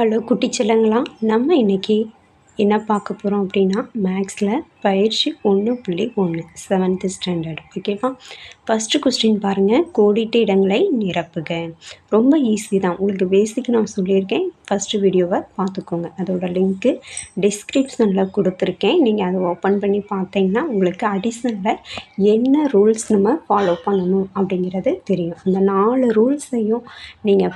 Hello குட்டி செல்லங்களா. நம்ம இன்றைக்கி என்ன பார்க்க போகிறோம் அப்படின்னா மேக்ஸில் பயிற்சி ஒன்று புள்ளி ஒன்று செவன்த்து ஸ்டாண்டர்ட் ஓகேவா ஃபஸ்ட்டு கொஸ்டின் பாருங்கள் கோடிட்டு இடங்களை நிரப்புக. ரொம்ப ஈஸி தான். உங்களுக்கு பேசிக் நான் சொல்லியிருக்கேன். ஃபஸ்ட்டு வீடியோவை பார்த்துக்கோங்க. அதோட லிங்க்கு டிஸ்கிரிப்ஷனில் கொடுத்துருக்கேன். நீங்கள் அதை ஓப்பன் பண்ணி பார்த்தீங்கன்னா உங்களுக்கு அடிஷ்னலில் என்ன ரூல்ஸ் நம்ம ஃபாலோ பண்ணணும் அப்படிங்கிறது தெரியும். அந்த நாலு ரூல்ஸையும் நீங்கள்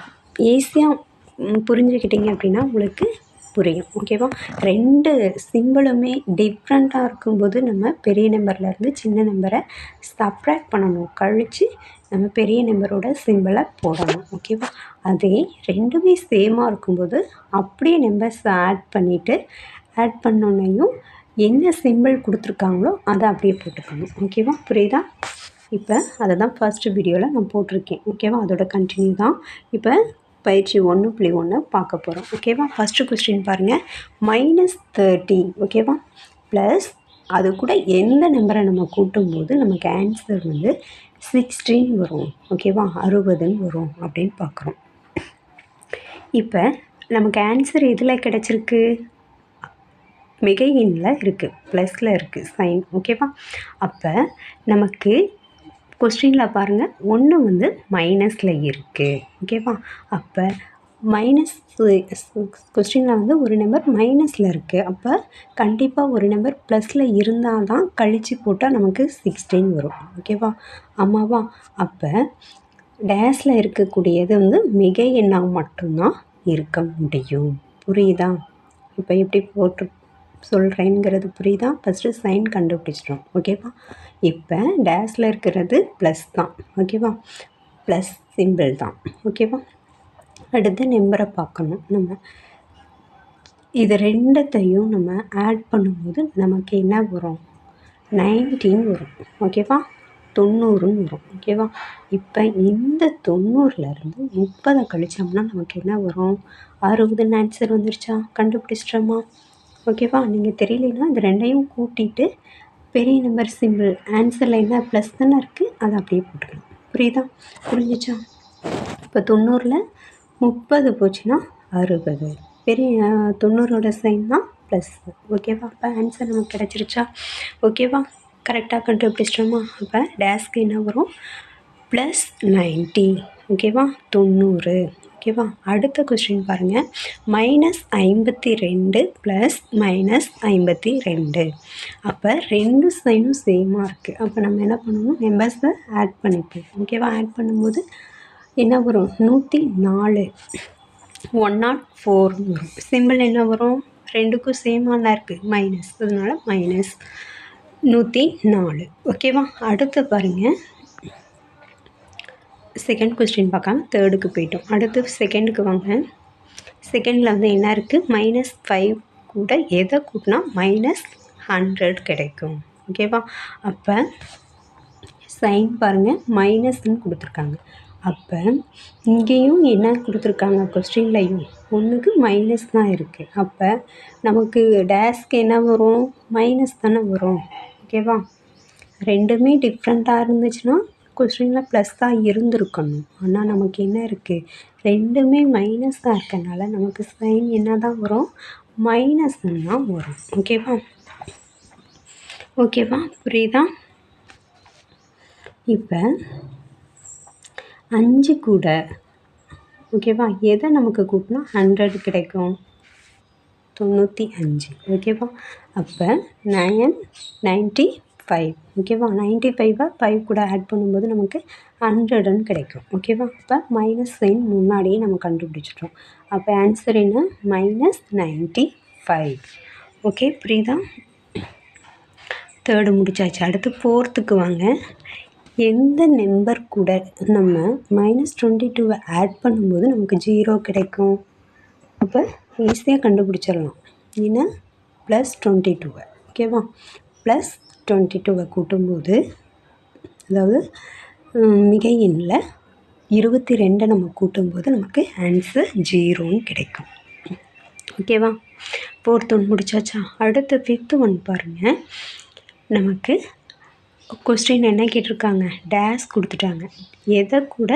ஈஸியாக புரிஞ்சுக்கிட்டிங்க அப்படின்னா உங்களுக்கு புரியும் ஓகேவா ரெண்டு சிம்பிளுமே டிஃப்ரெண்ட்டாக இருக்கும்போது நம்ம பெரிய நம்பர்லேருந்து சின்ன நம்பரை சப்ராக்ட் பண்ணணும் கழித்து நம்ம பெரிய நம்பரோட சிம்பிளை போடணும் ஓகேவா அதே ரெண்டுமே சேமாக இருக்கும்போது அப்படியே நம்பர்ஸ் ஆட் பண்ணிவிட்டு ஆட் பண்ணோன்னையும் என்ன சிம்பிள் கொடுத்துருக்காங்களோ அதை அப்படியே போட்டுக்கணும் ஓகேவா புரியுதா? இப்போ அதை தான் ஃபஸ்ட்டு வீடியோவில் நான் போட்டிருக்கேன் ஓகேவா அதோட கண்டினியூ தான். இப்போ பயிற்சி ஒன்று புள்ளி ஒன்று பார்க்க போகிறோம் ஓகேவா ஃபஸ்ட்டு கொஸ்டின் பாருங்கள் மைனஸ் தேர்ட்டி ஓகேவா ப்ளஸ் அது கூட எந்த நம்பரை நம்ம கூட்டும்போது நமக்கு ஆன்சர் வந்து சிக்ஸ்டீன் வரும். ஓகேவா அறுபதுன்னு வரும் அப்படின்னு பார்க்குறோம். இப்போ நமக்கு ஆன்சர் எதில் கிடச்சிருக்கு? மிகையினில் இருக்குது ப்ளஸில் இருக்குது சைன் ஓகேவா அப்போ நமக்கு கொஸ்டினில் பாருங்கள் ஒன்று வந்து மைனஸில் இருக்குது ஓகேவா அப்போ மைனஸ் கொஸ்டினில் வந்து ஒரு நம்பர் மைனஸில் இருக்குது அப்போ கண்டிப்பாக ஒரு நம்பர் ப்ளஸில் இருந்தால் தான் கழித்து போட்டால் நமக்கு சிக்ஸ்டீன் வரும். ஓகேவா ஆமாவா அப்போ டேஸில் இருக்கக்கூடியது வந்து மிக எண்ணாக மட்டும்தான் இருக்க முடியும். புரியுதா? இப்போ எப்படி போட்டு சொல்கிறேங்கிறது புரியுதா? ஃபஸ்ட்டு சைன் கண்டுபிடிச்சிட்டோம். ஓகேவா இப்போ டேஸில் இருக்கிறது ப்ளஸ் தான். ஓகேவா ப்ளஸ் சிம்பிள் தான். ஓகேவா அடுத்து நம்பரை பார்க்கணும். நம்ம இது ரெண்டத்தையும் நம்ம ஆட் பண்ணும்போது நமக்கு என்ன வரும்? நைன்டீன் வரும். ஓகேவா தொண்ணூறுன்னு வரும். ஓகேவா இப்போ இந்த தொண்ணூறுலேருந்து முப்பதை கழிச்சோம்னா நமக்கு என்ன வரும்? அறுபதுன்னு ஆன்சர் வந்துருச்சா? கண்டுபிடிச்சிட்டோமா? ஓகேவா நீங்கள் தெரியலனா இது ரெண்டையும் கூட்டிட்டு பெரிய நம்பர் சிம்பிள் ஆன்சரில் என்ன ப்ளஸ் தானே இருக்குது அதை அப்படியே போட்டுக்கலாம். புரியுதா? புரிஞ்சிச்சா? இப்போ தொண்ணூறில் முப்பது போச்சுன்னா அறுபது. பெரிய தொண்ணூறோட சைன் தான் ப்ளஸ் ஓகேவா அப்போ ஆன்சர் நமக்கு கிடச்சிருச்சா? ஓகேவா கரெக்டாக கண்டுபிடிச்சிட்டோமா அப்போ டேஸ்க்கு என்ன வரும். ப்ளஸ் நைன்ட்டி ஓகேவா தொண்ணூறு. ஓகேவா அடுத்த கொஸ்டின் பாருங்கள் மைனஸ் ஐம்பத்தி ரெண்டு ப்ளஸ் மைனஸ் ஐம்பத்தி ரெண்டு. அப்போ ரெண்டு சைனும் சேமாக இருக்குது அப்போ நம்ம என்ன பண்ணணும்? நம்பர்ஸை ஆட் பண்ணிப்போம். ஓகேவா ஆட் பண்ணும்போது என்ன வரும்? நூற்றி நாலு. ஒன் நாட் ஃபோர் வரும் சிம்பிள் என்ன வரும்? ரெண்டுக்கும் சேமாக இருக்குது மைனஸ் அதனால் மைனஸ் நூற்றி நாலு. ஓகேவா அடுத்து பாருங்கள் செகண்ட் கொஸ்டின் பார்க்காம தேர்டுக்கு போயிட்டோம். அடுத்து செகண்டுக்கு வாங்க. செகண்டில் வந்து என்ன இருக்குது மைனஸ் ஃபைவ் கூட எதை கூட்டினா மைனஸ் ஹண்ட்ரட் கிடைக்கும். ஓகேவா அப்போ சைன் பாருங்கள் மைனஸ்ன்னு கொடுத்துருக்காங்க. அப்போ இங்கேயும் என்ன கொடுத்துருக்காங்க? கொஸ்டின்லையும் ஒன்றுக்கு மைனஸ் தான் இருக்குது அப்போ நமக்கு டேஸ்க்கு என்ன வரும்? மைனஸ் தானே வரும். ஓகேவா ரெண்டுமே டிஃப்ரெண்ட்டாக இருந்துச்சுன்னா கொஸ்டினில் ப்ளஸ் தான் இருந்திருக்கணும். ஆனால் நமக்கு என்ன இருக்குது ரெண்டுமே மைனஸ் தான் இருக்கனால நமக்கு சைன் என்ன தான் வரும்? மைனஸ்ன்னு தான் வரும். ஓகேவா ஓகேவா புரியுதா? இப்போ அஞ்சு கூட ஓகேவா எதை நமக்கு கூட்டினா ஹண்ட்ரட் கிடைக்கும்? தொண்ணூற்றி அஞ்சு. ஓகேவா அப்போ நயன் நைன்ட்டி ஃபைவ் ஓகேவா நைன்ட்டி ஃபைவை ஃபைவ் கூட ஆட் பண்ணும்போது நமக்கு ஹண்ட்ரடுன்னு கிடைக்கும் ஓகேவா அப்போ மைனஸ் சைன் முன்னாடியே நம்ம கண்டுபிடிச்சிட்டோம். அப்போ ஆன்சர் என்ன? மைனஸ் நைன்ட்டி ஃபைவ் ஓகே புரியுதா? தேர்டு முடிச்சாச்சு. அடுத்து ஃபோர்த்துக்கு வாங்க. எந்த நம்பர் கூட நம்ம மைனஸ் டுவெண்ட்டி டூவை ஆட் பண்ணும்போது நமக்கு ஜீரோ கிடைக்கும். அப்போ ஈஸியாக கண்டுபிடிச்சிடலாம். ஏன்னா ப்ளஸ் டுவெண்ட்டி டூவை ஓகேவா ப்ளஸ் டுவெண்ட்டி டூவை கூட்டும்போது அதாவது மிகையினில் இருபத்தி ரெண்டை நம்ம கூட்டும்போது நமக்கு ஆன்சர் ஜீரோன்னு கிடைக்கும். ஓகேவா ஃபோர்த் ஒன் முடிச்சாச்சா? அடுத்த ஃபிஃப்த்து ஒன் பாருங்கள் நமக்கு கொஸ்டின் என்ன கேட்டிருக்காங்க? டேஸ் கொடுத்துட்டாங்க. எதை கூட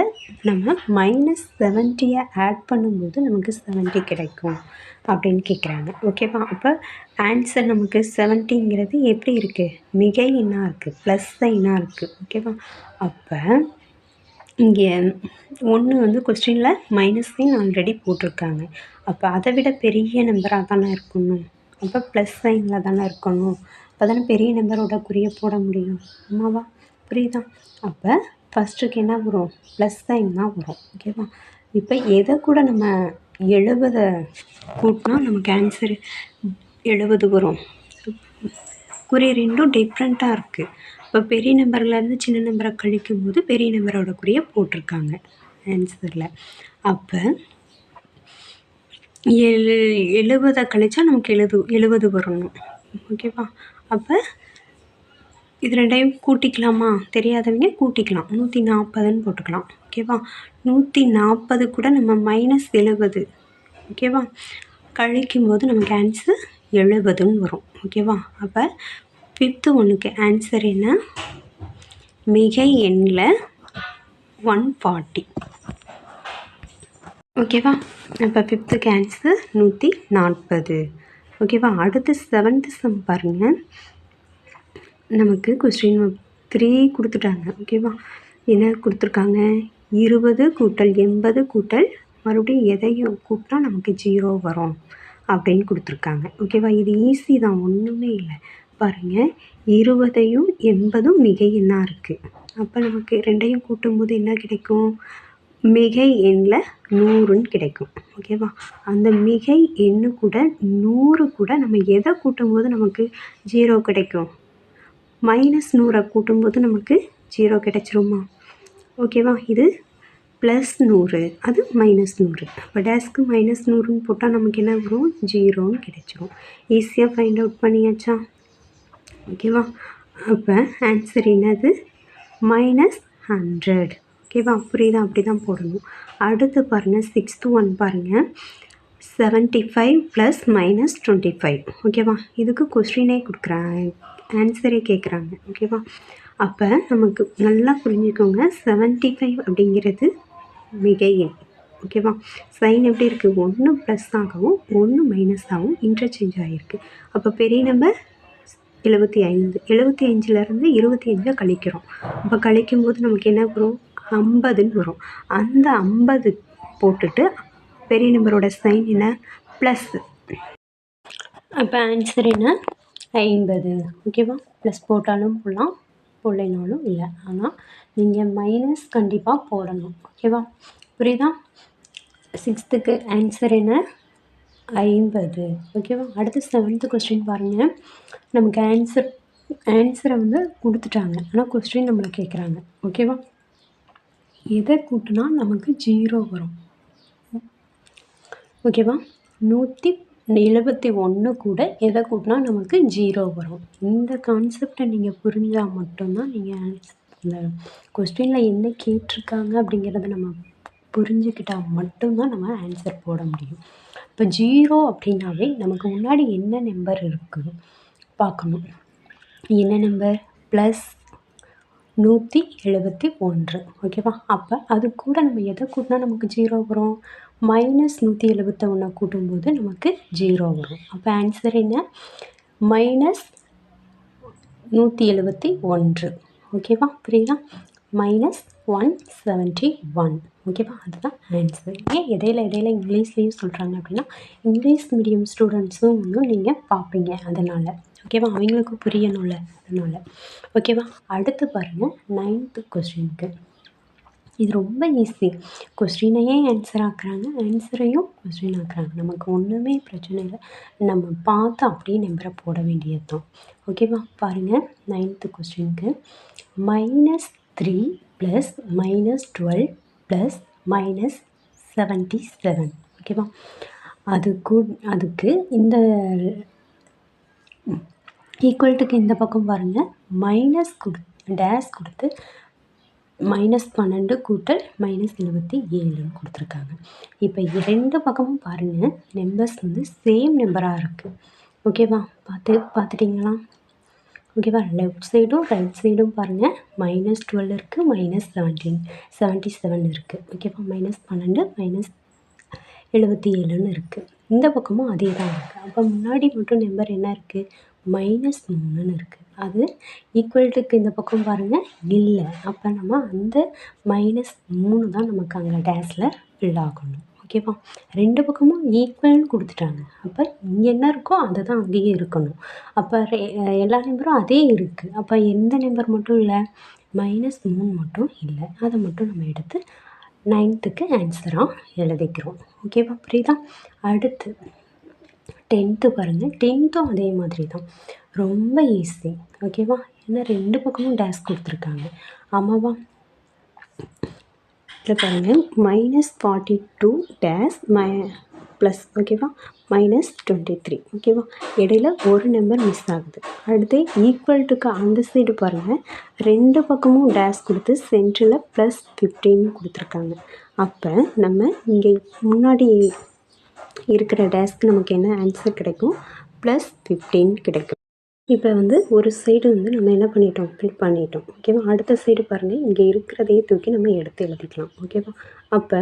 நம்ம மைனஸ் செவன்ட்டியை ஆட் பண்ணும்போது நமக்கு செவன்ட்டி கிடைக்கும் அப்படின்னு கேட்குறாங்க. ஓகேவா அப்போ ஆன்சர் நமக்கு செவன்ட்டிங்கிறது எப்படி இருக்குது மிக எண்ணாக இருக்குது ப்ளஸ் சைனாக இருக்குது ஓகேவா அப்போ இங்கே ஒன்று வந்து கொஸ்டினில் மைனஸ் சைன் ஆல்ரெடி போட்டிருக்காங்க. அப்போ அதை விட பெரிய நம்பராக தானே இருக்கணும்? அப்போ ப்ளஸ் சைனில் தானே இருக்கணும்? அப்போ தானே பெரிய நம்பரோட குறியை போட முடியும். ஆமாவா? புரியுதா? அப்போ ஃபஸ்ட்டுக்கு என்ன வரும்? ப்ளஸ் சைன் தான் வரும். ஓகேவா இப்போ எதை கூட நம்ம எழுபதை கூட்டினா நமக்கு ஆன்சர் எழுபது வரும். குறி ரெண்டும் டிஃப்ரெண்ட்டாக இருக்குது இப்போ பெரிய நம்பர்லேருந்து சின்ன நம்பரை கழிக்கும் போது பெரிய நம்பரோட குறியை போட்டிருக்காங்க. ஆன்சரில் அப்போ எழு எழுபதை கழிச்சா நமக்கு எழுது எழுபது வரணும். ஓகேவா அப்போ இது ரெண்டையும் கூட்டிக்கலாமா? தெரியாதவங்க கூட்டிக்கலாம். நூற்றி நாற்பதுன்னு போட்டுக்கலாம். ஓகேவா நூற்றி நாற்பது கூட நம்ம மைனஸ் எழுபது. ஓகேவா கழிக்கும் போது நமக்கு ஆன்சர் எழுபதுன்னு வரும். ஓகேவா அப்போ ஃபிஃப்த்து ஒன்றுக்கு ஆன்சர் என்ன? மிகை எண்ணில் ஒன் ஃபார்ட்டி ஓகேவா அப்போ ஃபிஃப்த்துக்கு ஆன்சர் நூற்றி நாற்பது. ஓகேவா அடுத்து செவன்த்து சம் பாருங்கள் நமக்கு கொஸ்டின் த்ரீ கொடுத்துட்டாங்க. ஓகேவா என்ன கொடுத்துருக்காங்க? இருபது கூட்டல் எண்பது கூட்டல் மறுபடியும் எதையும் கூப்பிட்டா நமக்கு ஜீரோ வரும் அப்படின்னு கொடுத்துருக்காங்க. ஓகேவா இது ஈஸி தான் ஒன்றுமே இல்லை. பாருங்கள் இருபதையும் எண்பதும் மிக எண்ணாக இருக்குது அப்போ நமக்கு ரெண்டையும் கூட்டும்போது என்ன கிடைக்கும்? மிகை எண்ணில் நூறுன்னு கிடைக்கும். ஓகேவா அந்த மிகை எண்ணு கூட நூறு கூட நம்ம எதை கூட்டும்போது நமக்கு ஜீரோ கிடைக்கும்? மைனஸ் நூறை கூட்டும்போது நமக்கு ஜீரோ கிடச்சிருமா? ஓகேவா இது ப்ளஸ் நூறு. அது மைனஸ் நூறு. அப்போ டேஸ்க்கு மைனஸ் நூறுன்னு போட்டால் நமக்கு என்ன வரும்? ஜீரோன்னு கிடைச்சிரும். ஈஸியாக ஃபைண்ட் அவுட் பண்ணியாச்சா? ஓகேவா அப்போ ஆன்சர் என்னது? மைனஸ் ஹண்ட்ரட் ஓகேவா? புரியுதா? அப்படி தான் போடணும். அடுத்து பாருங்கள் சிக்ஸ்த்து ஒன் பாருங்கள் seventy five plus minus twenty five ஓகேவா? இதுக்கு கொஸ்டினே கொடுக்குறாங்க ஆன்சரே கேட்குறாங்க ஓகேவா? அப்போ நமக்கு நல்லா புரிஞ்சுக்கோங்க செவன்ட்டி ஃபைவ் அப்படிங்கிறது மிகை ஓகேவா? சைன் எப்படி இருக்குது ஒன்று ப்ளஸ் ஆகவும் ஒன்று மைனஸ் ஆகவும் இன்டர்சேஞ்ச் ஆகிருக்கு அப்போ பெரிய நம்பர் எழுபத்தி ஐந்து. எழுபத்தி அஞ்சுலேருந்து இருபத்தி அஞ்சை கழிக்கிறோம். அப்போ கழிக்கும் போது நமக்கு என்ன வரும்? ஐம்பதுன்னு வரும். அந்த ஐம்பது போட்டுட்டு பெரிய நம்பரோட சைன் என்ன? ப்ளஸ் அப்போ ஆன்சர் என்ன? ஐம்பது. ஓகேவா ப்ளஸ் போட்டாலும் போடலாம் போடலைனாலும் இல்லை. ஆனால் நீங்கள் மைனஸ் கண்டிப்பாக போடணும். ஓகேவா புரியுதா? சிக்ஸ்த்துக்கு ஆன்சர் என்ன? ஐம்பது. ஓகேவா அடுத்து செவன்த்து கொஸ்டின் பாருங்கள் நமக்கு ஆன்சர் ஆன்சரை வந்து கொடுத்துட்டாங்க. ஆனால் கொஸ்டின் நம்மளை கேட்குறாங்க. ஓகேவா எதை கூட்டினா நமக்கு ஜீரோ வரும். ஓகேவா நூற்றி எழுபத்தி ஒன்று கூட எதை கூட்டினா நமக்கு ஜீரோ வரும். இந்த கான்செப்டை நீங்கள் புரிஞ்சால் மட்டும்தான் நீங்கள் இந்த கொஸ்டினில் என்ன கேட்டிருக்காங்க அப்படிங்கிறத நம்ம புரிஞ்சுக்கிட்டால் மட்டும்தான் நம்ம ஆன்சர் போட முடியும். இப்போ ஜீரோ அப்படின்னாவே நமக்கு முன்னாடி என்ன நம்பர் இருக்குது பார்க்கணும். என்ன நம்பர் ப்ளஸ் நூற்றி எழுபத்தி ஒன்று. ஓகேவா? அப்போ அது கூட நம்ம எதை கூட்டினா நமக்கு ஜீரோ வரும்? மைனஸ் நூற்றி எழுபத்தி ஒன்றை கூட்டும்போது நமக்கு ஜீரோ வரும். அப்போ ஆன்சர் என்ன? மைனஸ் நூற்றி எழுபத்தி ஒன்று. ஓகேவா? புரியுதா? மைனஸ் ஒன் செவன்ட்டி ஒன் ஓகேவா? அதுதான் ஆன்சர் ஏன் இடையில இடையில இங்கிலீஷ்லேயும் சொல்கிறாங்க அப்படின்னா இங்கிலீஷ் மீடியம் ஸ்டூடெண்ட்ஸும் வந்து நீங்கள் பார்ப்பீங்க அதனால். ஓகேவா அவங்களுக்கும் புரியணும்ல அதனால் ஓகேவா அடுத்து பாருங்கள் நைன்த்து கொஸ்டினுக்கு இது ரொம்ப ஈஸி கொஸ்டினையே ஆன்சர் ஆக்குறாங்க ஆன்சரையும் கொஸ்டின் ஆக்குறாங்க. நமக்கு ஒன்றுமே பிரச்சனை இல்லை. நம்ம பார்த்து அப்படியே நம்பரை போட வேண்டியது தான் ஓகேவா பாருங்கள் நைன்த்து கொஸ்டினுக்கு minus three plus minus twelve plus minus seventy seven ஓகேவா அதுக்கு அதுக்கு இந்த ஈக்குவல்ட்டுக்கு இந்த பக்கம் பாருங்கள் மைனஸ் கொடு டேஸ் கொடுத்து மைனஸ் பன்னெண்டு கூட்டல் மைனஸ் எழுபத்தி ஏழுன்னு கொடுத்துருக்காங்க. இப்போ ரெண்டு பக்கமும் பாருங்கள் நம்பர்ஸ் வந்து சேம் நம்பராக இருக்குது ஓகேவா பார்த்து பார்த்துட்டிங்களா? ஓகேவா லெஃப்ட் சைடும் ரைட் சைடும் பாருங்கள் மைனஸ் டுவெல் இருக்குது மைனஸ் செவன்டீன் செவன்ட்டி செவன் இருக்குது ஓகேவா மைனஸ் பன்னெண்டு மைனஸ் எழுபத்தி ஏழுன்னு இருக்குது இந்த பக்கமும் அதே தான் இருக்குது அப்போ முன்னாடி மட்டும் நம்பர் என்ன இருக்குது மைனஸ் மூணுன்னு இருக்குது அது ஈக்குவல்ட்டுக்கு இந்த பக்கம் பாருங்கள் இல்லை. அப்போ நம்ம அந்த மைனஸ் மூணு தான் நமக்கு அங்கே டேஸில் ஃபில் ஆகணும். ஓகேவா ரெண்டு பக்கமும் ஈக்குவல்னு கொடுத்துட்டாங்க. அப்போ இங்கே என்ன இருக்கோ அதை தான் அங்கேயே இருக்கணும். அப்போ எல்லா நம்பரும் அதே இருக்குது அப்போ எந்த நம்பர் மட்டும் இல்லை? மைனஸ் மூணு மட்டும் இல்லை. அதை மட்டும் நம்ம எடுத்து நைன்த்துக்கு ஆன்சராக எழுதிக்கிறோம். ஓகேவா புரியுதா? அடுத்து டென்த்து பாருங்கள் டென்த்தும் அதே மாதிரி தான் ரொம்ப ஈஸி ஓகேவா ஏன்னா ரெண்டு பக்கமும் டேஸ் கொடுத்துருக்காங்க. ஆமாவா? இதில் பாருங்கள் minus forty two days my plus ஓகேவா மைனஸ் டுவெண்ட்டி த்ரீ ஓகேவா இடையில ஒரு நம்பர் மிஸ் ஆகுது. அடுத்து ஈக்குவல்ட்டுக்கு அந்த சைடு பாருங்கள் ரெண்டு பக்கமும் டேஸ் கொடுத்து சென்டரில் ப்ளஸ் ஃபிஃப்டின்னு கொடுத்துருக்காங்க. அப்போ நம்ம இங்கே முன்னாடி இருக்கிற டேஸ்க்கு நமக்கு என்ன ஆன்சர் கிடைக்கும்? ப்ளஸ் ஃபிஃப்டீன் கிடைக்கும். இப்போ வந்து ஒரு சைடு வந்து நம்ம என்ன பண்ணிட்டோம்? ஃபில் பண்ணிட்டோம். ஓகேவா அடுத்த சைடு பாருங்கள் இங்கே இருக்கிறதையே தூக்கி நம்ம எடுத்து எழுதிக்கலாம். ஓகேவா அப்போ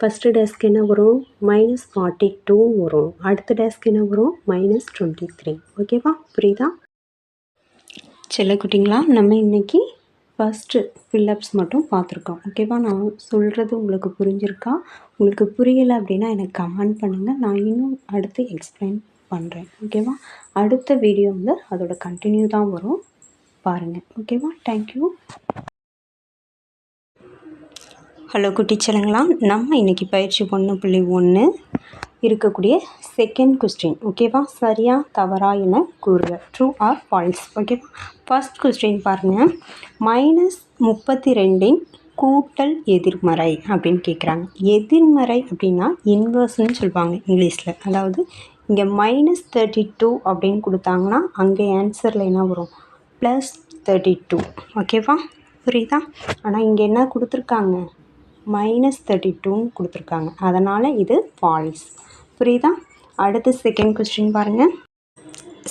ஃபஸ்ட்டு டேஸ்க்கு என்ன வரும்? மைனஸ் ஃபார்ட்டி டூ வரும். அடுத்த டேஸ்க்கு என்ன வரும்? மைனஸ் டுவெண்ட்டி த்ரீ ஓகேவா புரியுதா? செல்ல குட்டிங்களா? நம்ம இன்றைக்கி ஃபஸ்ட்டு ஃபில்லப்ஸ் மட்டும் பார்த்துருக்கோம். ஓகேவா நான் சொல்கிறது உங்களுக்கு புரிஞ்சிருக்கா? உங்களுக்கு புரியலை அப்படின்னா எனக்கு கமெண்ட் பண்ணுங்கள் நான் இன்னும் அடுத்து எக்ஸ்பிளைன் பண்ணுறேன் ஓகேவா அடுத்த வீடியோ வந்து அதோட கண்டினியூ தான் வரும். பாருங்கள் ஓகேவா தேங்க்யூ ஹலோ குட்டிச்சலங்களா நம்ம இன்றைக்கி பயிற்சி ஒன்று புள்ளி ஒன்று இருக்கக்கூடிய செகண்ட் கொஸ்டின் ஓகேவா சரியா? தவறா? என கூறுக. ட்ரூ ஆர் ஃபால்ஸ் ஓகேவா ஃபர்ஸ்ட் கொஸ்டின் பாருங்கள் மைனஸ் முப்பத்தி ரெண்டின் கூட்டல் எதிர்மறை அப்படின்னு கேட்குறாங்க எதிர்மறை அப்படின்னா இன்வர்ஸ்னு சொல்லுவாங்க இங்கிலீஷில் அதாவது இங்கே மைனஸ் தேர்ட்டி டூ அப்படின்னு கொடுத்தாங்கன்னா அங்கே ஆன்சரில் என்ன வரும்? ப்ளஸ் தேர்ட்டி டூ ஓகேவா புரியுதா? ஆனால் இங்கே என்ன கொடுத்துருக்காங்க? மைனஸ் தேர்ட்டி டூன்னு கொடுத்துருக்காங்க. அதனால் இது ஃபால்ஸ் புரியுதா? அடுத்து செகண்ட் கொஸ்டின் பாருங்கள்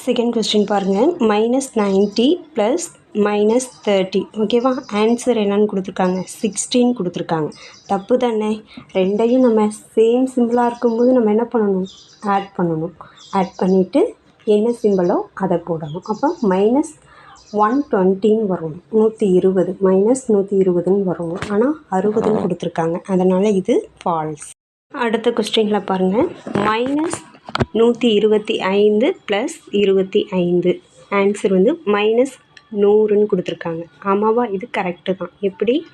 செகண்ட் கொஸ்டின் பாருங்கள் minus ninety plus minus thirty ஓகேவா ஆன்சர் என்னன்னு கொடுத்துருக்காங்க. சிக்ஸ்டீன் கொடுத்துருக்காங்க. தப்பு தானே? ரெண்டையும் நம்ம சேம் சிம்பிளாக இருக்கும்போது நம்ம என்ன பண்ணணும்? ஆட் பண்ணணும். ஆட் பண்ணிவிட்டு என்ன சிம்பிளோ அதை போடணும். அப்போ மைனஸ் ஒன் டுவெண்ட்டின்னு வரும். நூற்றி இருபது மைனஸ் நூற்றி இருபதுன்னு வரும். ஆனால் அறுபதுன்னு கொடுத்துருக்காங்க. அதனால் இது ஃபால்ஸ் அடுத்த கொஸ்டினில் பாருங்கள் மைனஸ் நூற்றி இருபத்தி ஐந்து ப்ளஸ் இருபத்தி ஐந்து. ஆன்சர் வந்து மைனஸ் நூறுன்னு கொடுத்துருக்காங்க. ஆமாவா? இது கரெக்டு தான். எப்படி?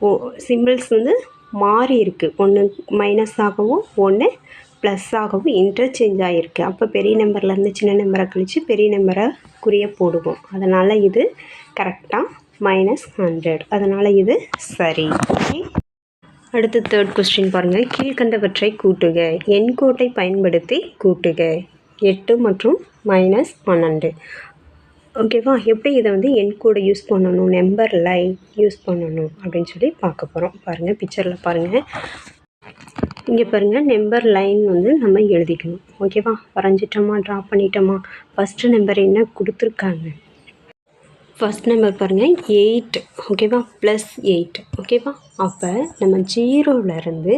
ஓ சிம்பிள்ஸ் வந்து மாறி இருக்குது ஒன்று மைனஸ் ஆகவும் ஒன்று ப்ளஸ் ஆகவும் இன்டர்சேஞ்ச் ஆகிருக்கு அப்போ பெரிய நம்பர்லேருந்து சின்ன நம்பரை கழித்து பெரிய நம்பரை குறிய போடுவோம். அதனால் இது கரெக்டாக மைனஸ் ஹண்ட்ரட் அதனால் இது சரி. ஓகே அடுத்து தேர்ட் கொஸ்டின் பாருங்கள் கீழ்கண்டவற்றை கூட்டுக. எண்கோட்டை பயன்படுத்தி கூட்டுக. எட்டு மற்றும் மைனஸ் பன்னெண்டு. ஓகேவா எப்படி இதை வந்து எண்கோடை யூஸ் பண்ணணும்? நம்பர் லைன் யூஸ் பண்ணணும்? அப்படின்னு சொல்லி பார்க்க போகிறோம் பாருங்கள் பிக்சரில் பாருங்கள் இங்கே பாருங்கள் நம்பர் லைன் வந்து நம்ம எழுதிக்கணும். ஓகேவா வரைஞ்சிட்டோமா? ட்ரா பண்ணிட்டோமா? ஃபஸ்ட்டு நம்பர் என்ன கொடுத்துருக்காங்க? ஃபஸ்ட் நம்பர் பாருங்கள் எயிட் ஓகேவா ப்ளஸ் எயிட் ஓகேவா அப்போ நம்ம ஜீரோவிலேருந்து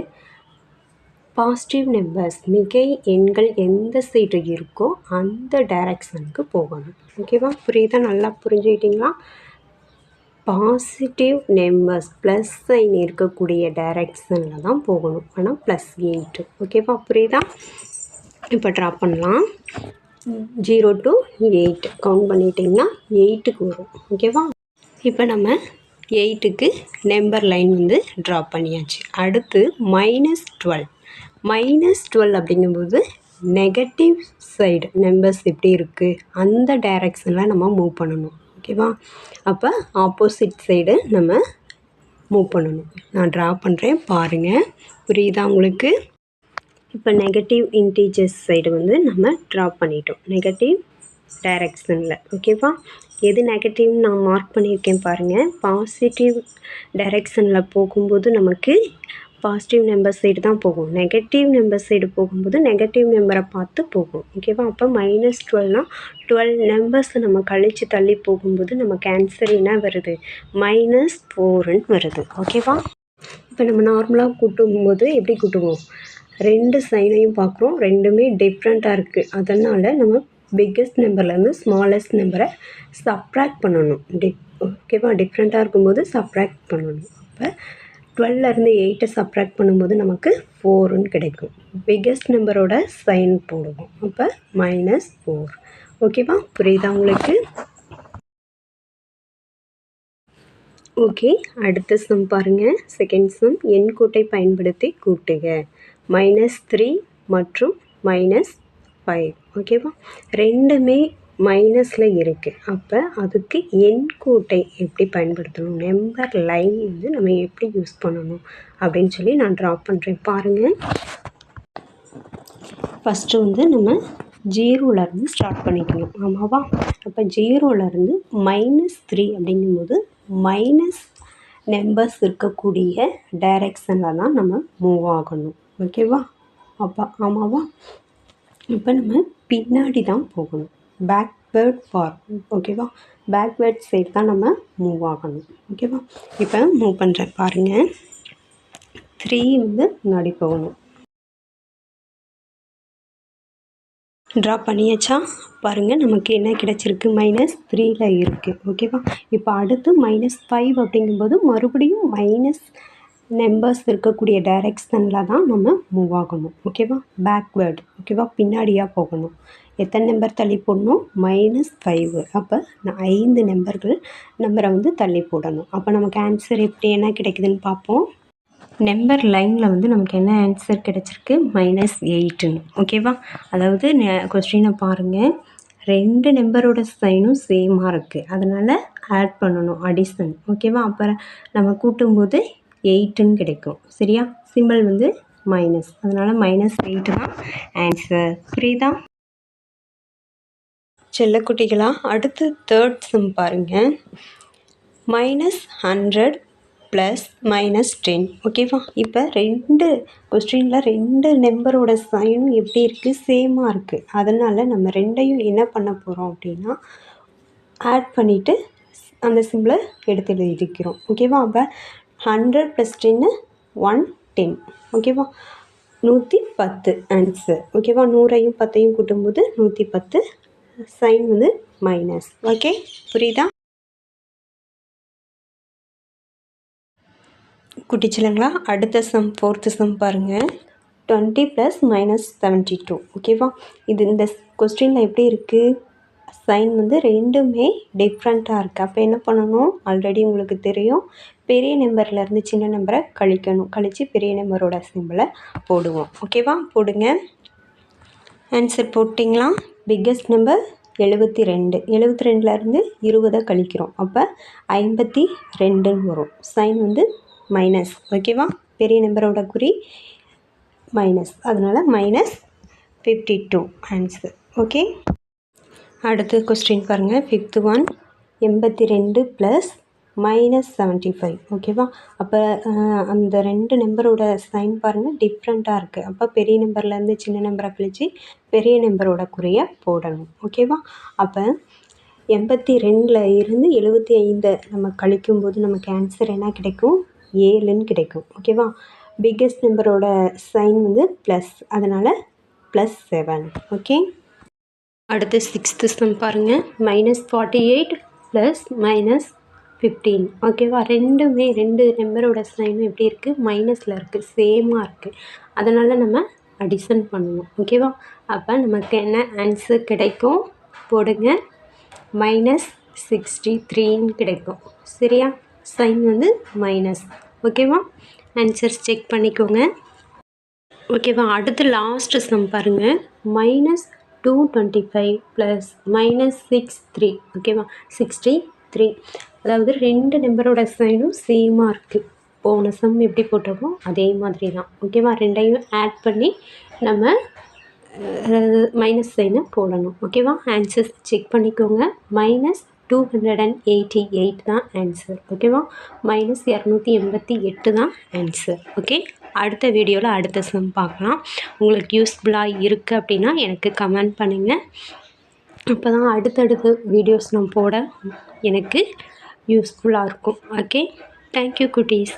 பாசிட்டிவ் நம்பர்ஸ் மிகை எண்கள் எந்த சைடு இருக்கோ அந்த டைரக்ஷனுக்கு போகணும். ஓகேவா புரியுதா? நல்லா புரிஞ்சுக்கிட்டிங்களா? பாசிட்டிவ் நம்பர்ஸ் ப்ளஸ் சைன் இருக்கக்கூடிய டைரக்ஷனில் தான் போகணும். ஆனால் ப்ளஸ் எயிட்டு ஓகேவா புரியுதா? இப்போ ட்ரா பண்ணலாம். ஜீரோ டு எயிட் கவுண்ட் பண்ணிட்டிங்கன்னா எயிட்டுக்கு வரும். ஓகேவா இப்போ நம்ம எயிட்டுக்கு நம்பர் லைன் வந்து ட்ரா பண்ணியாச்சு. அடுத்து மைனஸ் டுவெல் மைனஸ் டுவெல் அப்படிங்கும்போது நெகட்டிவ் சைடு நம்பர்ஸ் எப்படி இருக்குது அந்த டைரக்ஷனில் நம்ம மூவ் பண்ணணும். ஓகேவா? அப்போ ஆப்போசிட் சைடு நம்ம மூவ் பண்ணணும். நான் ட்ரா பண்ணுறேன் பாருங்கள் புரியுதா உங்களுக்கு? இப்போ நெகட்டிவ் இன்டீஜர்ஸ் சைடு வந்து நம்ம ட்ரா பண்ணிட்டோம். நெகட்டிவ் டைரக்ஷனில் ஓகேவா? எது நெகட்டிவ்னு நான் மார்க் பண்ணியிருக்கேன் பாருங்கள் பாசிட்டிவ் டைரெக்ஷனில் போகும்போது நமக்கு பாசிட்டிவ் நம்பர் சைடு தான் போகும். நெகட்டிவ் நம்பர் சைடு போகும்போது நெகட்டிவ் நம்பரை பார்த்து போகும். ஓகேவா அப்போ மைனஸ் டுவெல்னால் டுவெல் நம்பர்ஸை நம்ம கழித்து தள்ளி போகும்போது நம்ம கேன்சர் என்ன வருது? மைனஸ் ஃபோருன்னு வருது. ஓகேவா இப்போ நம்ம நார்மலாக கூட்டும்போது எப்படி கூட்டுவோம்? ரெண்டு சைனையும் பார்க்குறோம். ரெண்டுமே டிஃப்ரெண்ட்டாக இருக்குது அதனால் நம்ம பிக்கஸ்ட் நம்பர்லேருந்து ஸ்மாலஸ்ட் நம்பரை சப்ராக்ட் பண்ணணும். டி ஓகேவா டிஃப்ரெண்ட்டாக இருக்கும்போது சப்ராக்ட் பண்ணணும். அப்போ டுவெல்லேருந்து எயிட்டை சப்ராக்ட் பண்ணும்போது நமக்கு ஃபோருன்னு கிடைக்கும். பிக்கஸ்ட் நம்பரோட சைன் போடுவோம். அப்போ மைனஸ் ஃபோர் ஓகேவா புரியுதா உங்களுக்கு? ஓகே அடுத்த சம் பாருங்கள் செகண்ட் சம் எண் கூட்டை பயன்படுத்தி கூட்டுக. மைனஸ் த்ரீ மற்றும் மைனஸ் ஃபைவ் ஓகேவா ரெண்டுமே மைனஸில் இருக்குது அப்போ அதுக்கு எண் கூட்டை எப்படி பயன்படுத்தணும்? நம்பர் லைன் வந்து நம்ம எப்படி யூஸ் பண்ணணும்? அப்படின்னு சொல்லி நான் ட்ரா பண்ணுறேன் பாருங்கள் ஃபஸ்ட்டு வந்து நம்ம ஜீரோலேருந்து ஸ்டார்ட் பண்ணிக்கணும். ஆமாவா? அப்போ ஜீரோலேருந்து மைனஸ் த்ரீ அப்படிங்கும்போது மைனஸ் நம்பர்ஸ் இருக்கக்கூடிய டைரெக்ஷனில் தான் நம்ம மூவ் ஆகணும். ஓகேவா அப்பா ஆமாவா? இப்போ நம்ம பின்னாடி தான் போகணும். பேக்வேர்ட் ஃபார் ஓகேவா பேக்வேர்ட் சைடு தான் நம்ம மூவ் ஆகணும். ஓகேவா இப்போ மூவ் பண்ணுறேன் பாருங்கள் த்ரீ வந்து முன்னாடி போகணும். ட்ரா பண்ணியாச்சா? பாருங்கள் நமக்கு என்ன கிடச்சிருக்கு? மைனஸ் த்ரீயில் இருக்குது ஓகேவா இப்போ அடுத்து மைனஸ் ஃபைவ் அப்படிங்கும்போது மறுபடியும் மைனஸ் நெம்பர்ஸ் இருக்கக்கூடிய டைரெக்ஷனில் தான் நம்ம மூவ் ஆகணும். ஓகேவா பேக்வேர்டு ஓகேவா பின்னாடியாக போகணும். எத்தனை நம்பர் தள்ளி போடணும்? மைனஸ் ஃபைவ் அப்போ ஐந்து நம்பர்கள் நம்பரை வந்து தள்ளி போடணும். அப்போ நமக்கு ஆன்சர் எப்படி என்ன கிடைக்குதுன்னு பார்ப்போம். நம்பர் லைனில் வந்து நமக்கு என்ன ஆன்சர் கிடச்சிருக்கு? மைனஸ் எயிட்டுன்னு ஓகேவா அதாவது கொஸ்டினை பாருங்கள் ரெண்டு நம்பரோட சைனும் சேமாக இருக்குது அதனால் ஆட் பண்ணணும் அடிஷன் ஓகேவா அப்புறம் நம்ம கூட்டும்போது எயிட்டுன்னு கிடைக்கும். சரியா? சிம்பிள் வந்து மைனஸ் அதனால் மைனஸ் எயிட்டு தான் ஆன்சர் புரியுதா? செல்லக்குட்டிகளா அடுத்து தேர்ட் சிம் பாருங்கள் minus hundred plus minus ten ஓகேவா இப்போ ரெண்டு கொஸ்டினில் ரெண்டு நம்பரோட சைனும் எப்படி இருக்குது சேமாக இருக்குது அதனால் நம்ம ரெண்டையும் என்ன பண்ண போகிறோம் அப்படின்னா ஆட் பண்ணிவிட்டு அந்த சிம்பிளை எடுத்து எழுதிக்கிறோம் ஓகேவா அப்போ ஹண்ட்ரட் ப்ளஸ் டென்னு ஒன் டென் ஓகேவா நூற்றி பத்து ஆன்சர் ஓகேவா நூறையும் பத்தையும் கூட்டும்போது நூற்றி பத்து. சைன் வந்து மைனஸ் ஓகே புரியுதா? குட்டிச்சிலங்களா? அடுத்த சம் ஃபோர்த்து சம் பாருங்கள் twenty plus minus seventy two ஓகேவா இது இந்த கொஸ்டினில் எப்படி இருக்குது சைன் வந்து ரெண்டுமே டிஃப்ரெண்ட்டாக இருக்குது அப்போ என்ன பண்ணணும்? ஆல்ரெடி உங்களுக்கு தெரியும். பெரிய நம்பர்லேருந்து சின்ன நம்பரை கழிக்கணும். கழித்து பெரிய நம்பரோட சிம்பிளை போடுவோம். ஓகேவா போடுங்க. ஆன்சர் போட்டிங்களா? பிக்கஸ்ட் நம்பர் எழுபத்தி ரெண்டு. எழுபத்தி ரெண்டுலேருந்து இருபதை கழிக்கிறோம். அப்போ ஐம்பத்தி ரெண்டுன்னு வரும். சைன் வந்து மைனஸ் ஓகேவா பெரிய நம்பரோட குறி மைனஸ் அதனால் minus fifty two answer okay அடுத்த கொஸ்டின் பாருங்கள் ஃபிஃப்த்து ஒன் எண்பத்தி ரெண்டு ப்ளஸ் மைனஸ் செவன்ட்டி ஃபைவ் ஓகேவா அப்போ அந்த ரெண்டு நம்பரோட சைன் பாருங்கள் டிஃப்ரெண்ட்டாக இருக்குது அப்போ பெரிய நம்பர்லேருந்து சின்ன நம்பரை கழித்து பெரிய நம்பரோட குறியை போடணும் ஓகேவா அப்போ எண்பத்தி ரெண்டில் இருந்து எழுபத்தி ஐந்தை நம்ம கழிக்கும்போது நமக்கு ஆன்சர் என்ன கிடைக்கும்? ஏழுன்னு கிடைக்கும் ஓகேவா பிக்கஸ்ட் நம்பரோட சைன் வந்து ப்ளஸ் அதனால் ப்ளஸ் செவன் ஓகே அடுத்து சிக்ஸ்த்து சம் பாருங்கள் minus forty eight plus minus fifteen ஓகேவா ரெண்டுமே ரெண்டு நம்பரோட சைனும் எப்படி இருக்குது மைனஸில் இருக்குது சேமாக இருக்குது அதனால் நம்ம அடிஷன் பண்ணுவோம். ஓகேவா அப்போ நமக்கு என்ன ஆன்சர் கிடைக்கும்? போடுங்க. மைனஸ் சிக்ஸ்டி த்ரீன்னு கிடைக்கும். சரியா? சைன் வந்து மைனஸ் ஓகேவா ஆன்சர்ஸ் செக் பண்ணிக்கோங்க. ஓகேவா அடுத்து லாஸ்ட்டு சம் பாருங்கள் minus two twenty five plus minus six three ஓகேவா சிக்ஸ்டி த்ரீ அதாவது ரெண்டு நம்பரோட சைனும் சேமாக இருக்குது போன சம் எப்படி போட்டோமோ அதே மாதிரி தான் ஓகேவா ரெண்டையும் ஆட் பண்ணி நம்ம மைனஸ் சைனை போடணும். ஓகேவா ஆன்சர்ஸ் செக் பண்ணிக்கோங்க. Minus two hundred and eighty eight தான் ஆன்சர் ஓகேவா மைனஸ் இரநூத்தி எண்பத்தி எட்டு தான் ஆன்சர் ஓகே அடுத்த வீடியோவில் அடுத்த சம் பார்க்கலாம். உங்களுக்கு யூஸ்ஃபுல்லாக இருக்குது அப்படின்னா எனக்கு கமெண்ட் பண்ணுங்கள் அப்போ தான் அடுத்தடுத்த வீடியோஸ் நான் போட எனக்கு யூஸ்ஃபுல்லாக இருக்கும். ஓகே தேங்க்யூ குட்டீஸ்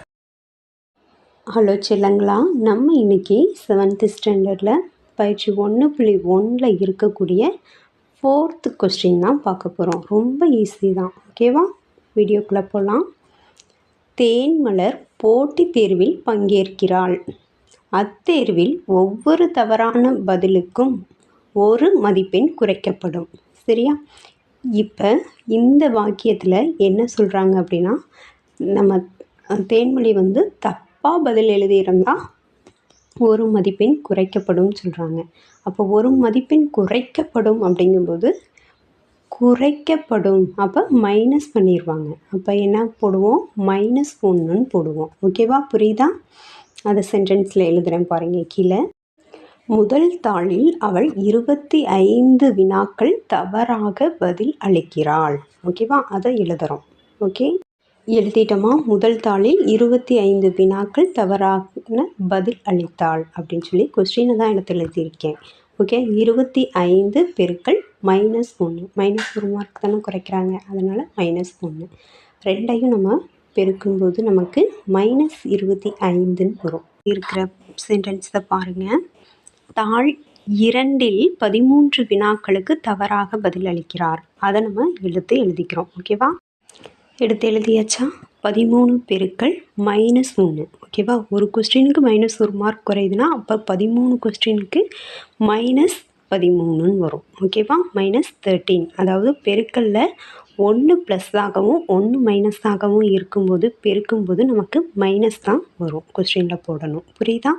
ஹலோ செல்லங்களா. நம்ம இன்றைக்கி செவன்த்து ஸ்டாண்டர்டில் பயிற்சி ஒன்று புள்ளி ஒன்றில் இருக்கக்கூடிய ஃபோர்த்து கொஸ்டின் தான் பார்க்க போகிறோம் ரொம்ப ஈஸி தான். ஓகேவா வீடியோக்குள்ளே போகலாம் தேன்மலர் போட்டித் தேர்வில் பங்கேற்கிறாள். அத்தேர்வில் ஒவ்வொரு தவறான பதிலுக்கும் ஒரு மதிப்பெண் குறைக்கப்படும். சரியா? இப்போ இந்த வாக்கியத்தில் என்ன சொல்கிறாங்க அப்படின்னா நம்ம தேன்மொழி வந்து தப்பாக பதில் எழுதியிருந்தால் ஒரு மதிப்பெண் குறைக்கப்படும் சொல்கிறாங்க அப்போ ஒரு மதிப்பெண் குறைக்கப்படும் அப்படிங்கும்போது குறைக்கப்படும். அப்போ மைனஸ் பண்ணிடுவாங்க அப்போ என்ன போடுவோம்? மைனஸ் ஒன்றுன்னு போடுவோம். ஓகேவா புரியுதா? அதை சென்டென்ஸில் எழுதுகிறேன் பாருங்கள் கீழே. முதல் தாளில் அவள் இருபத்தி ஐந்து வினாக்கள் தவறாக பதில் அளிக்கிறாள். ஓகேவா அதை எழுதுகிறோம் ஓகே எழுதிட்டோமா? முதல் தாளில் இருபத்தி ஐந்து வினாக்கள் தவறான பதில் அளித்தாள் அப்படின்னு சொல்லி கொஸ்டினை தான் எடுத்து எழுதியிருக்கேன். ஓகே இருபத்தி ஐந்து பெருக்கள் மைனஸ் ஒன்று மைனஸ் ஒரு மார்க் தானே குறைக்கிறாங்க. அதனால் மைனஸ் ஒன்று ரெண்டையும் நம்ம பெருக்கும்போது நமக்கு மைனஸ் இருபத்தி ஐந்துன்னு வரும். இருக்கிற சென்டென்ஸை பாருங்கள் தாள் இரண்டில் பதிமூன்று வினாக்களுக்கு தவறாக பதிலளிக்கிறார் அதை நம்ம எடுத்து எழுதிக்கிறோம். ஓகேவா எடுத்து எழுதியாச்சா? பதிமூணு பெருக்கள் மைனஸ் ஒன்று ஓகேவா ஒரு கொஸ்டினுக்கு மைனஸ் ஒரு மார்க் குறையுதுன்னா அப்போ பதிமூணு கொஸ்டினுக்கு மைனஸ் பதிமூணுன்னு வரும். ஓகேவா மைனஸ் தேர்ட்டீன் அதாவது பெருக்கல்ல ஒன்று ப்ளஸ்ஸாகவும் ஒன்று மைனஸாகவும் இருக்கும்போது பெருக்கும்போது நமக்கு மைனஸ் தான் வரும். கொஸ்டினில் போடணும். புரியுதா?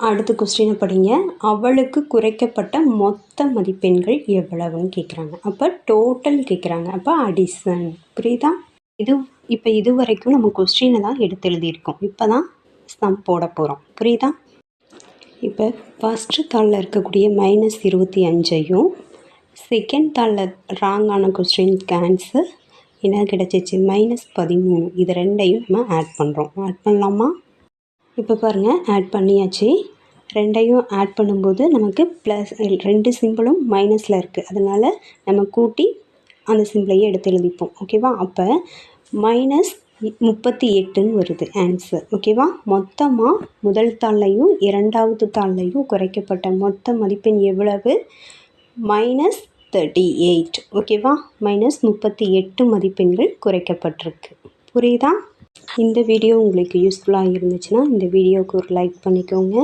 அடுத்த கொஸ்டினை படிங்க. அவளுக்கு குறைக்கப்பட்ட மொத்த மதிப்பெண்கள் எவ்வளவுன்னு கேட்குறாங்க அப்போ டோட்டல் கேட்குறாங்க அப்போ அடிசன் புரியுதா? இது இப்போ இது வரைக்கும் நம்ம கொஸ்டினை தான் எடுத்து எழுதியிருக்கோம். இப்போ தான் சம் போட போகிறோம் புரியுதா? இப்போ ஃபஸ்ட்டு தாளில் இருக்கக்கூடிய மைனஸ் இருபத்தி அஞ்சையும் செகண்ட் தாளில் ராங்கான கொஸ்டினுக்கு ஆன்சர் என்ன கிடச்சிச்சு? மைனஸ் பதிமூணு. இது ரெண்டையும் நம்ம ஆட் பண்ணுறோம் ஆட் பண்ணலாமா? இப்போ பாருங்கள் ஆட் பண்ணியாச்சு. ரெண்டையும் ஆட் பண்ணும்போது நமக்கு ப்ளஸ் ரெண்டு சிம்பிளும் மைனஸில் இருக்குது அதனால் நம்ம கூட்டி அந்த சிம்பிளையே எடுத்து எழுதிப்போம். ஓகேவா அப்போ மைனஸ் முப்பத்தி எட்டுன்னு வருது ஆன்சர் ஓகேவா மொத்தமாக முதல் தாள்லையும் இரண்டாவது தாள்லையும் குறைக்கப்பட்ட மொத்த மதிப்பெண் எவ்வளவு? மைனஸ் தேர்ட்டி எயிட் ஓகேவா மைனஸ் முப்பத்தி எட்டு மதிப்பெண்கள் குறைக்கப்பட்டிருக்கு. புரியுதா? இந்த வீடியோ உங்களுக்கு யூஸ்ஃபுல்லாக இருந்துச்சுன்னா இந்த வீடியோவுக்கு ஒரு லைக் பண்ணிக்கோங்க.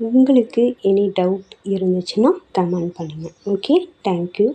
உங்களுக்கு எனி டவுட் இருந்துச்சுன்னா கமெண்ட் பண்ணுங்கள் ஓகே தேங்க்யூ